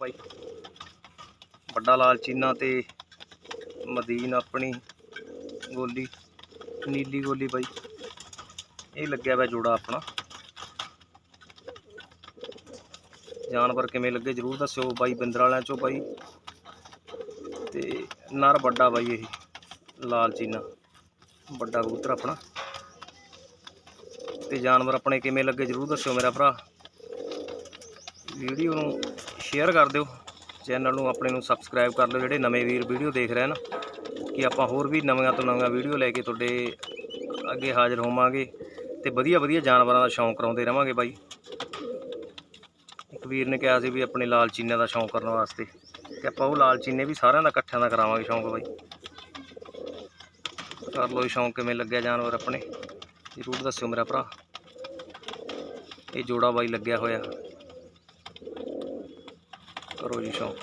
ਬਾਈ। ਵੱਡਾ ਲਾਲ ਚੀਨਾ ਤੇ ਮਦੀਨ ਆਪਣੀ ਗੋਲੀ, ਨੀਲੀ ਗੋਲੀ ਬਾਈ। ਇਹ ਲੱਗਿਆ ਵਾ ਜੋੜਾ ਆਪਣਾ। ਜਾਨਵਰ ਕਿਵੇਂ ਲੱਗੇ ਜਰੂਰ ਦੱਸਿਓ ਬਾਈ, ਬਿੰਦਰ ਵਾਲਿਆਂ ਚੋਂ ਬਾਈ। ਤੇ ਨਰ ਵੱਡਾ ਬਾਈ ਇਹ, ਲਾਲ ਚੀਨਾ। ਵੱਡਾ ਕਬੂਤਰ ਆਪਣਾ। ਤੇ ਜਾਨਵਰ ਆਪਣੇ ਕਿਵੇਂ ਲੱਗੇ ਜਰੂਰ ਦੱਸਿਓ ਮੇਰਾ ਭਰਾ। ਵੀਡੀਓ ਨੂੰ ਸ਼ੇਅਰ ਕਰ ਦਿਓ। ਚੈਨਲ ਨੂੰ ਆਪਣੇ ਨੂੰ ਸਬਸਕ੍ਰਾਈਬ ਕਰ ਲਿਓ, ਜਿਹੜੇ ਨਵੇਂ ਵੀਰ ਵੀਡੀਓ ਦੇਖ ਰਹੇ ਹਨ। ਕਿ ਆਪਾਂ ਹੋਰ ਵੀ ਨਵੀਆਂ ਤੋਂ ਨਵੀਆਂ ਵੀਡੀਓ ਲੈ ਕੇ ਤੁਹਾਡੇ ਅੱਗੇ ਹਾਜ਼ਰ ਹੋਵਾਂਗੇ ਤੇ ਵਧੀਆ ਵਧੀਆ ਜਾਨਵਰਾਂ ਦਾ ਸ਼ੌਂਕ ਕਰਾਉਂਦੇ ਰਵਾਂਗੇ ਬਾਈ। ਇੱਕ ਵੀਰ ਨੇ ਕਿਹਾ ਸੀ ਵੀ ਆਪਣੇ ਲਾਲ ਚੀਨੇ ਦਾ ਸ਼ੌਂਕ ਕਰਨ ਵਾਸਤੇ ਤੇ ਆਪਾਂ ਉਹ ਲਾਲ ਚੀਨੇ ਵੀ ਸਾਰਿਆਂ ਦਾ ਇਕੱਠਿਆਂ ਦਾ ਕਰਾਵਾਂਗੇ ਸ਼ੌਂਕ ਬਾਈ। ਕਰ ਲਓ ਜੀ ਸ਼ੌਂਕ ਕਿਵੇਂ ਲੱਗਿਆ ਜਾਨਵਰ ਆਪਣੇ। ਜ਼ਰੂਰ ਦੱਸਿਓ ਮੇਰਾ ਭਰਾ। ਇਹ ਜੋੜਾ ਬਾਈ ਲੱਗਿਆ ਹੋਇਆ। ਕਰੋ ਜੀ ਸ਼ੌਂਕ